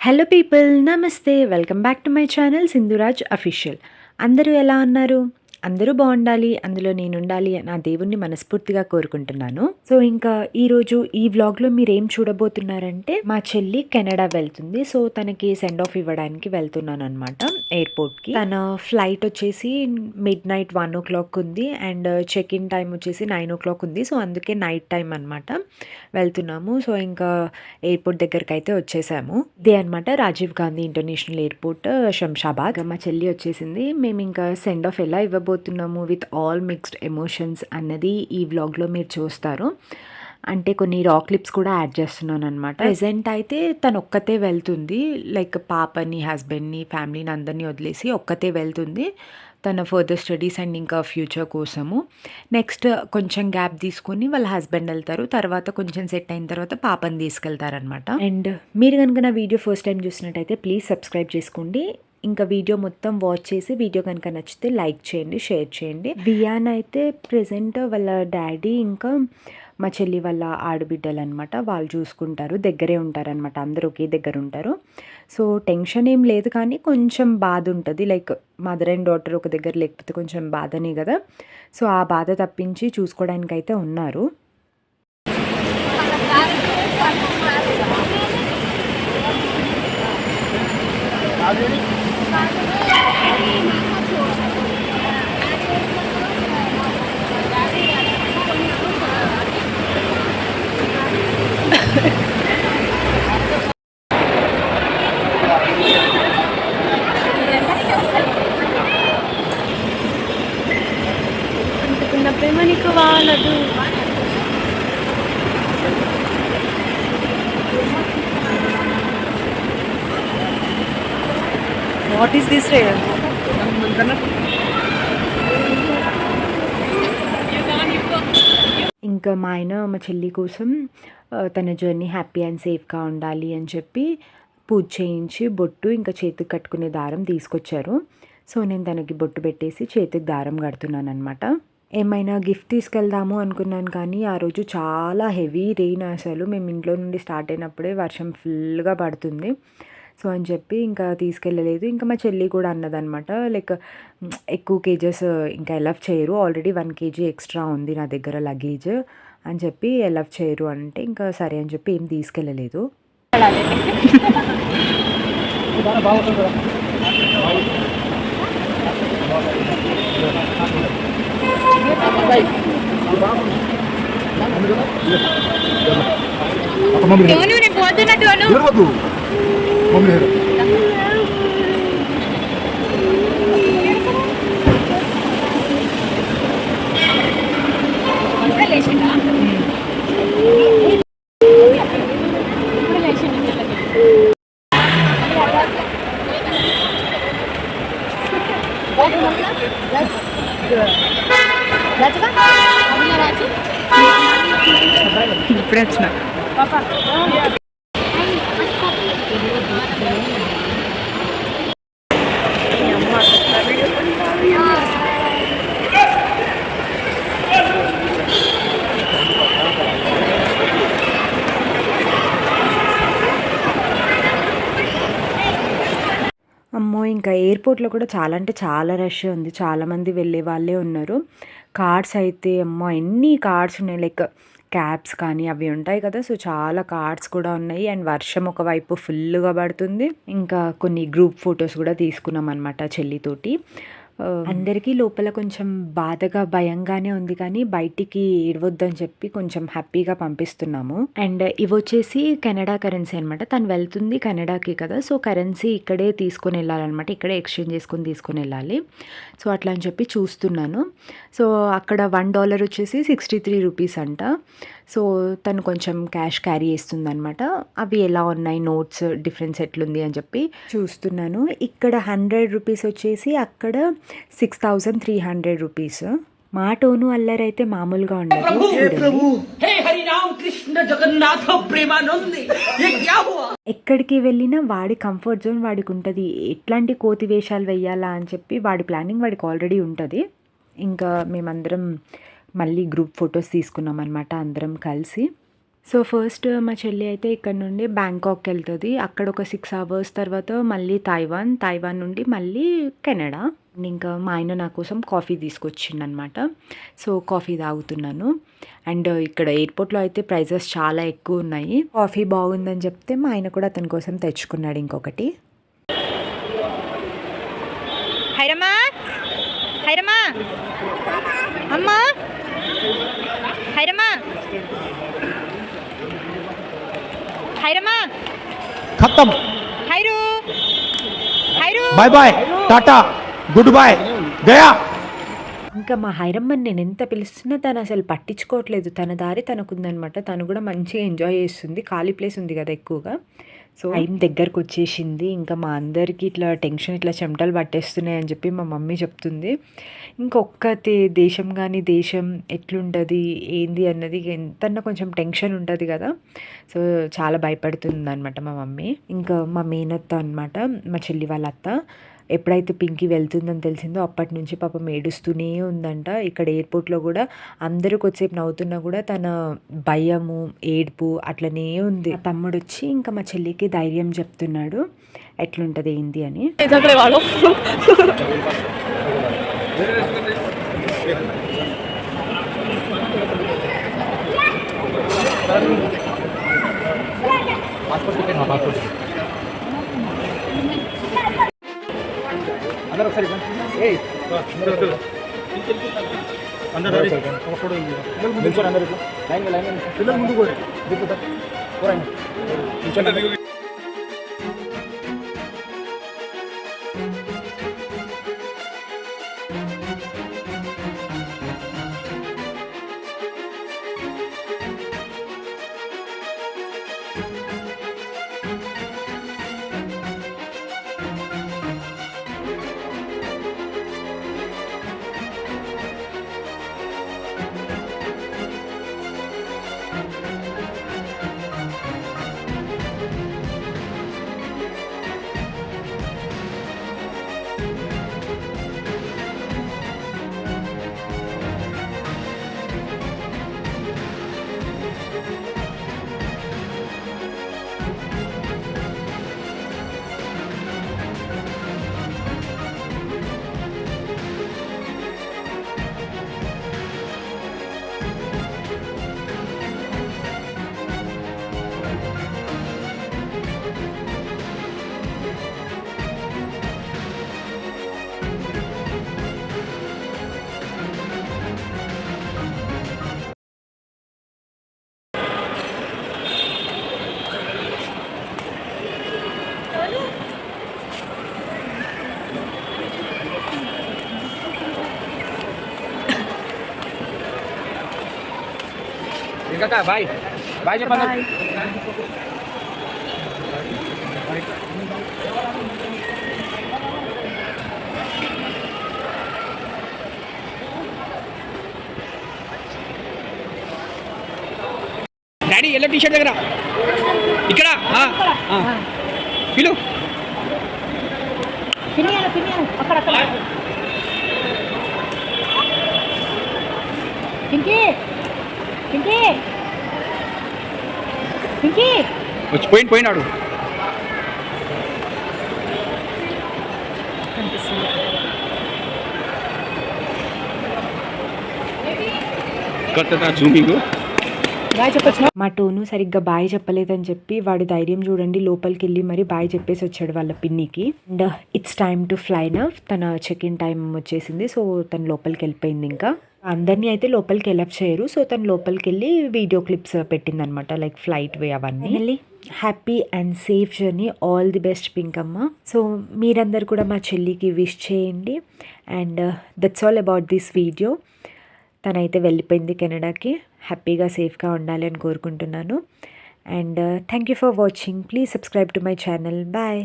Hello people నమస్తే welcome back to my channel Sindhuraj official అందరూ ఎలా ఉన్నారు? అందరూ బాగుండాలి అందులో నేను ఉండాలి నా దేవుణ్ణి మనస్ఫూర్తిగా కోరుకుంటున్నాను. సో ఇంకా ఈరోజు ఈ వ్లాగ్లో మీరు ఏం చూడబోతున్నారంటే మా చెల్లి కెనడా వెళ్తుంది. సో తనకి సెండ్ ఆఫ్ ఇవ్వడానికి వెళ్తున్నాను అనమాట ఎయిర్పోర్ట్కి తన ఫ్లైట్ వచ్చేసి midnight one o'clock ఉంది అండ్ చెక్ ఇన్ టైం వచ్చేసి నైన్ ఓ క్లాక్ ఉంది. సో అందుకే నైట్ టైం అనమాట వెళ్తున్నాము. సో ఇంకా ఎయిర్పోర్ట్ దగ్గరికి అయితే వచ్చేసాము. ఇదే అనమాట రాజీవ్ గాంధీ ఇంటర్నేషనల్ ఎయిర్పోర్ట్ శంషాబాద్. మా చెల్లి వచ్చేసింది. మేము ఇంకా సెండ్ ఆఫ్ ఎలా ఇవ్వబోతున్నాము విత్ ఆల్ మిక్స్డ్ ఎమోషన్స్ అన్నది ఈ వ్లాగ్లో మీరు చూస్తారు. అంటే కొన్ని రా క్లిప్స్ కూడా యాడ్ చేస్తున్నాను అనమాట ప్రెసెంట్ అయితే తను ఒక్కతే వెళ్తుంది. లైక్ పాపని హస్బెండ్ని ఫ్యామిలీని అందరినీ వదిలేసి ఒక్కతే వెళ్తుంది తన ఫర్దర్ స్టడీస్ అండ్ ఇంకా ఫ్యూచర్ కోసము. నెక్స్ట్ కొంచెం గ్యాప్ తీసుకొని వాళ్ళ హస్బెండ్ వెళ్తారు. తర్వాత కొంచెం సెట్ అయిన తర్వాత పాపని తీసుకెళ్తారనమాట అండ్ మీరు కనుక నా వీడియో ఫస్ట్ టైం చూసినట్టయితే ప్లీజ్ సబ్స్క్రైబ్ చేసుకోండి. ఇంకా వీడియో మొత్తం వాచ్ చేసి వీడియో కనుక నచ్చితే లైక్ చేయండి షేర్ చేయండి. వియాన్ అయితే ప్రజెంట్ వాళ్ళ డాడీ ఇంకా మా చెల్లి వాళ్ళ ఆడబిడ్డలు అనమాట వాళ్ళు చూసుకుంటారు దగ్గరే ఉంటారనమాట అందరూ ఒకే దగ్గర ఉంటారు. సో టెన్షన్ ఏం లేదు కానీ కొంచెం బాధ ఉంటుంది. లైక్ మదర్ అండ్ డాటర్ ఒక దగ్గర లేకపోతే కొంచెం బాధనే కదా. సో ఆ బాధ తప్పించి చూసుకోవడానికి అయితే ఉన్నారు అంటుకున్న ప్రేమ నీకు వాళ్ళదు వాట్ ఈస్ దిస్ రే ఇంకా మా ఆయన మా చెల్లి కోసం తన జర్నీ హ్యాపీ అండ్ సేఫ్గా ఉండాలి అని చెప్పి పూజ చేయించి బొట్టు ఇంకా చేతికి కట్టుకునే దారం తీసుకొచ్చారు. సో నేను తనకి బొట్టు పెట్టేసి చేతికి దారం కడుతున్నాను అనమాట ఏమైనా గిఫ్ట్ తీసుకెళ్దాము అనుకున్నాను కానీ ఆ రోజు చాలా హెవీ రెయిన్ అసలు. మేము ఇంట్లో నుండి స్టార్ట్ అయినప్పుడే వర్షం ఫుల్గా పడుతుంది. సో అని చెప్పి ఇంకా తీసుకెళ్ళలేదు. ఇంకా మా చెల్లి కూడా అన్నదనమాట లైక్ ఎక్కువ కేజెస్ ఇంకా ఎలఫ్ చేయరు. ఆల్రెడీ వన్ కేజీ ఎక్స్ట్రా ఉంది నా దగ్గర లగేజ్ అని చెప్పి ఎలఫ్ చేయరు అంటే ఇంకా సరే అని చెప్పి ఏం తీసుకెళ్ళలేదు. నేను పోతున్నట్టు మమ్మీ హేరు ఇప్పుడే వచ్చిన పాపా ఎయిర్పోర్ట్లో కూడా చాలా అంటే చాలా రష్ ఉంది. చాలామంది వెళ్ళే వాళ్ళే ఉన్నారు. కార్డ్స్ అయితే అమ్మో! ఎన్ని కార్డ్స్ ఉన్నాయి? లైక్ క్యాబ్స్ కానీ అవి ఉంటాయి కదా. సో చాలా కార్డ్స్ కూడా ఉన్నాయి. అండ్ వర్షం ఒకవైపు ఫుల్గా పడుతుంది. ఇంకా కొన్ని గ్రూప్ ఫొటోస్ కూడా తీసుకున్నాం అనమాట చెల్లితోటి. అందరికీ లోపల కొంచెం బాధగా భయంగానే ఉంది కానీ బయటికి ఏడవద్దని చెప్పి కొంచెం హ్యాపీగా పంపిస్తున్నాము. అండ్ ఇవి వచ్చేసి కెనడా కరెన్సీ అనమాట తను వెళ్తుంది కెనడాకి కదా. సో కరెన్సీ ఇక్కడే తీసుకొని వెళ్ళాలన్నమాట. ఇక్కడే ఎక్స్చేంజ్ చేసుకొని తీసుకొని వెళ్ళాలి. సో అట్లా అని చెప్పి చూస్తున్నాను. సో అక్కడ వన్ డాలర్ వచ్చేసి సిక్స్టీ త్రీ రూపీస్ అంట. సో తను కొంచెం క్యాష్ క్యారీ చేస్తుందనమాట అవి ఎలా ఉన్నాయి? నోట్స్ డిఫరెన్స్ ఎట్లుంది అని చెప్పి చూస్తున్నాను. ఇక్కడ హండ్రెడ్ రూపీస్ వచ్చేసి అక్కడ six thousand three hundred rupees. మా టోను అల్లరైతే మామూలుగా ఉండదు. ఎక్కడికి వెళ్ళినా వాడి కంఫర్ట్ జోన్ వాడికి ఉంటుంది. ఎట్లాంటి కోతి వేషాలు వెయ్యాలా అని చెప్పి వాడి ప్లానింగ్ వాడికి ఆల్రెడీ ఉంటుంది. ఇంకా మేమందరం మళ్ళీ గ్రూప్ ఫొటోస్ తీసుకున్నాం అనమాట అందరం కలిసి. సో ఫస్ట్ మా చెల్లి అయితే ఇక్కడ నుండి బ్యాంకాక్ వెళ్తుంది. అక్కడ ఒక సిక్స్ అవర్స్ తర్వాత మళ్ళీ తైవాన్ తైవాన్ నుండి మళ్ళీ కెనడా ఇంకా మా ఆయన నా కోసం కాఫీ తీసుకొచ్చిండనమాట సో కాఫీ తాగుతున్నాను. అండ్ ఇక్కడ ఎయిర్పోర్ట్లో అయితే ప్రైజెస్ చాలా ఎక్కువ ఉన్నాయి. కాఫీ బాగుందని చెప్తే మా ఆయన కూడా అతని కోసం తెచ్చుకున్నాడు ఇంకొకటి. హైరమా హైరమా హైరమా హైరమా ఖతం హైరు హైరు bye bye Tata goodbye గయా ఇంకా మా హైరమ్మని నేను ఎంత పిలుస్తున్నా తను అసలు పట్టించుకోవట్లేదు. తన దారి తనకుందనమాట. తను కూడా మంచిగా ఎంజాయ్ చేస్తుంది. ఖాళీ ప్లేస్ ఉంది కదా ఎక్కువగా. సో టైం దగ్గరకు వచ్చేసింది. ఇంకా మా అందరికీ ఇట్లా టెన్షన్ ఇట్లా చెమటలు పట్టేస్తున్నాయి అని చెప్పి మా మమ్మీ చెప్తుంది. ఇంకొక్కతే దేశం కానీ దేశం ఎట్లుంటుంది ఏంది అన్నది ఎంతన్నా కొంచెం టెన్షన్ ఉంటుంది కదా. సో చాలా భయపడుతుంది అనమాట మా మమ్మీ. ఇంకా మా మేనత్త అనమాట మా చెల్లి వాళ్ళ అత్త ఎప్పుడైతే పింకీ వెళ్తుందని తెలిసిందో అప్పటి నుంచి పాపం ఏడుస్తూనే ఉందంట. ఇక్కడ ఎయిర్పోర్ట్లో కూడా అందరూ కొద్దిసేపు నవ్వుతున్నా కూడా తన భయము ఏడుపు అట్లనే ఉంది. తమ్ముడు వచ్చి ఇంకా మా చెల్లికి ధైర్యం చెప్తున్నాడు. ఎట్లుంటుంది ఏంది అని. పిల్లలు ముందు ఇంకా బాయ్ బాయ్ చెప్పండి డాడీ ఎల్లో టీ షర్ట్ దగ్గర ఇక్కడ. పిలు. పింకీ. పింకీ. వచ్చి పోయింది పోయినాడు కొత్త జూమింగ్? బాయ్ చెప్పొచ్చు మా టోను సరిగ్గా బాయ్ చెప్పలేదని చెప్పి వాడి ధైర్యం చూడండి లోపలికి వెళ్ళి మరి బాయ్ చెప్పేసి వచ్చాడు వాళ్ళ పిన్నికి. And it's time to fly now తన చెక్ ఇన్ టైం వచ్చేసింది సో తను లోపలికి వెళ్ళిపోయింది ఇంకా. అందరినీ అయితే లోపలికి వెళ్ళప్ చేయరు. సో తను లోపలికి వెళ్ళి వీడియో క్లిప్స్ పెట్టింది అనమాట లైక్ ఫ్లైట్ వే అవన్నీ. వెళ్ళి happy and safe journey. All the best Pinkamma. So మీరందరు కూడా మా చెల్లికి విష్ చేయండి. And that's all about this video తనైతే వెళ్ళిపోయింది కెనడాకి. హ్యాపీగా సేఫ్గా ఉండాలి అని కోరుకుంటున్నాను. And thank you for watching please subscribe to my channel bye